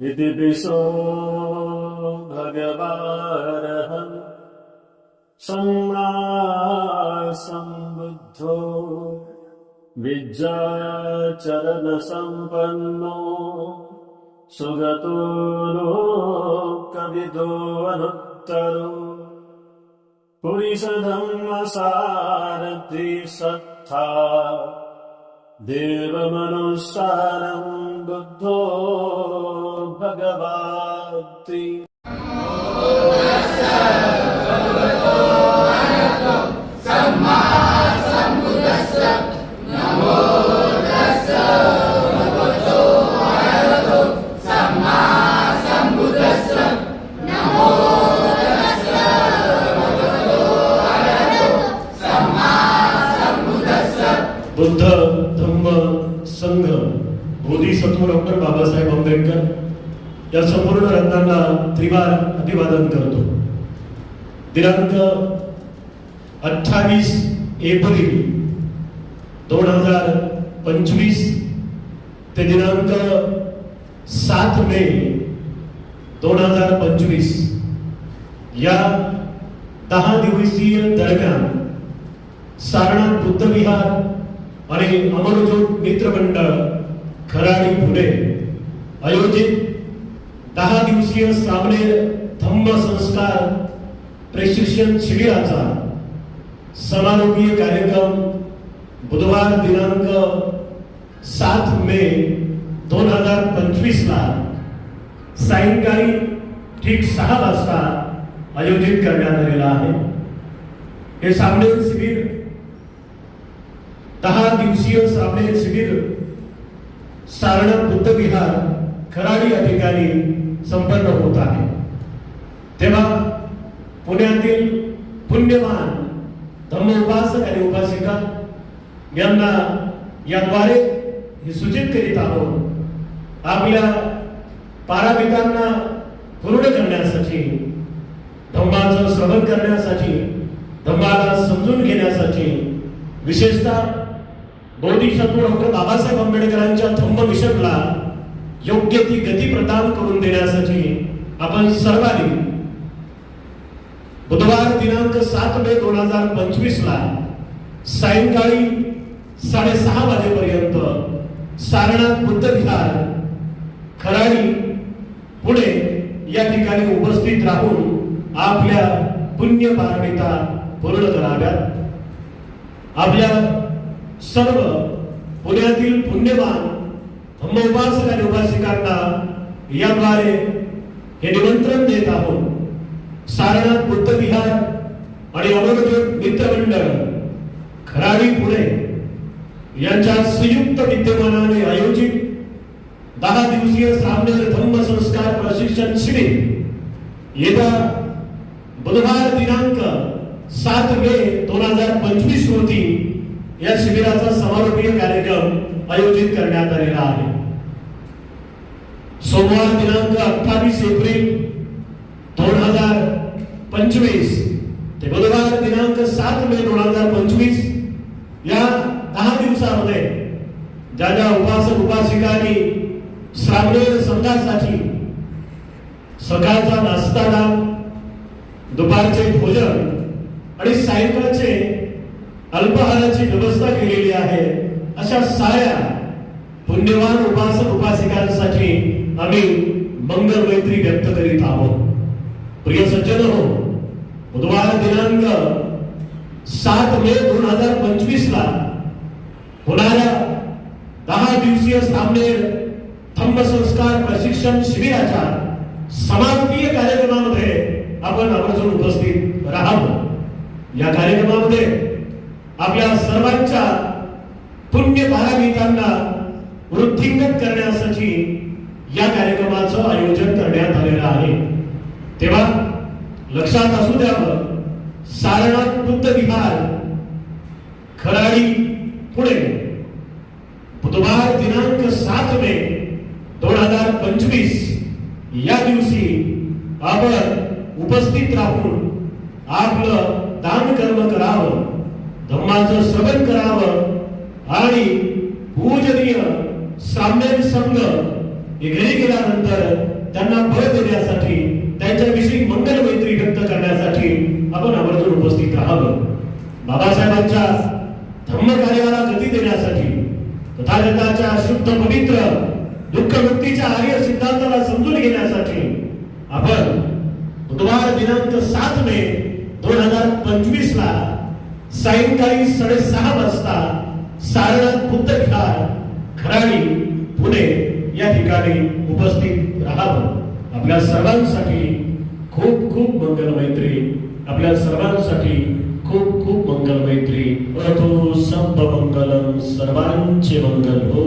इति दिशो भगवारः सम्मासम्बुद्धो विद्याचरणसम्पन्नो सुगतो नो कवितोनुत्तरो पुरिषदम्मसारथि सत्था देवमनुसारं बुद्धो भगवाति। बुद्ध धम्म संघ बोधिसत्व डॉक्टर बाबासाहेब आंबेडकर या संपूर्ण रत्नांना त्रिवार अभिवादन करतो. दिनांक अठ्ठावीस एप्रिल दोन हजार पंचवीस ते दिनांक सात मे दोन हजार पंचवीस या दहा दिवसीय दरम्यान सारनाथ बुद्ध विहार आणि अमरजोत मित्रमंडळ खराडी पुणे. आयोजित दहा दिवसीय सामने थंब संस्कार प्रशिक्षण शिबिराचा समारोपीय कार्यक्रम बुधवार दिनांक सात मे दोन हजार पंचवीस ला सायंकाळी ठीक सहा वाजता आयोजित करण्यात आलेला आहे. हे सामने शिबिर दहा दिवसीय सामने शिबिर. सारण बुद्धविहार खराडी अधिकारी संपन्न होत आहे. तेव्हा पुण्यातील पुण्यवान धम्म उपासक आणि उपासिका यांना याद्वारे हे सूचित करीत आहोत आपल्या पारामितांना पूर्ण करण्यासाठी धम्माचं श्रवण करण्यासाठी धम्माला समजून घेण्यासाठी विशेषतः बोधिसत्व डॉक्टर बाबासाहेब आंबेडकरांच्या थंब मिशनला योग्य ती गती प्रदान करून देण्यासाठी आपण सर्वांनी बुधवार दिनांक सात मे दोन हजार पंचवीस ला सायंकाळी साडेसहा वाजेपर्यंत सारनाथ बुद्ध विहार खराडी पुणे या ठिकाणी उपस्थित राहून आपल्या पुण्य पारमिता पूर्ण कराव्यात. आपल्या सर्व पुण्यातील पुण्यवान उपासक आणि उपासिकांना याद्वारे हे निमंत्रण देत आहोत. सारनाथ बुद्ध विहार आणि अमरज्योत मित्रमंडळ खराडी पुणे यांच्या संयुक्त विद्यमानाने आयोजित दहा दिवसीय सामनेर धम्म संस्कार प्रशिक्षण शिबिर येत्या बुधवार दिनांक सात मे दोन हजार पंचवीस रोजी या शिबिराचा समारोपीय कार्यक्रम आयोजित करण्यात आलेला आहे. सोमवार दिनांक अठ्ठावीस एप्रिल दोन हजार पंचवीस ते बुधवार दिनांक सात मे दोन हजार पंचवीस या दहा दिवसामध्ये ज्या ज्या उपासक उपासिकांनी श्रावण संघासाठी सकाळचा नाश्ता दुपारचे भोजन आणि सायंकाळचे अल्पाहाराची व्यवस्था केलेली आहे. अशा साऱ्या पुण्यवान उपासक उपासिकांसाठी आम्ही मंगल मैत्री व्यक्त करीत आहोत. प्रिय सज्जन हो बुधवार दिनांक सात मे दोन हजार पंचवीस ला होणाऱ्या दहा दिवसीय सामनेर संस्कार प्रशिक्षण शिबिराच्या समारोपीय कार्यक्रमामध्ये आपण आवर्जून उपस्थित राहावं या कार्यक्रमामध्ये आपल्या सर्वांच्या पुण्य पारामितांना वृद्धिंगत करण्यासाठी या कार्यक्रमाचं आयोजन करण्यात आलेलं आहे. तेव्हा लक्षात असू द्यावं सारनाथ बुद्ध विहार खराडी पुणे बुधवार दिनांक सात मे दोन हजार पंचवीस या दिवशी आपण उपस्थित राहून आपलं दान कर्म करावं धम्माचं श्रवण करावं आणि पूजनीय साम्यन संघ हे घरी गेल्यानंतर त्यांना बळ देण्यासाठी त्यांच्याविषयी मंगल मैत्री व्यक्त करण्यासाठी आपण आवर्जून उपस्थित राहावं. बाबासाहेबांच्या धम्म कार्याला गती देण्यासाठी तथागताच्या शुद्ध पवित्र दुःख मुक्तीच्या आर्य सिद्धांताला समजून घेण्यासाठी आपण बुधवार दिनांक सात मे दोन हजार पंचवीस ला सायंकाळी साडेसहा वाजता सारनाथ बुद्ध विहार खराडी पुणे या ठिकाणी उपस्थित राहावं. आपल्या सर्वांसाठी खूप खूप मंगल मैत्री. आपल्या सर्वांसाठी खूप खूप मंगल मैत्री. अतो सब मंगलम सर्वांचे मंगल हो.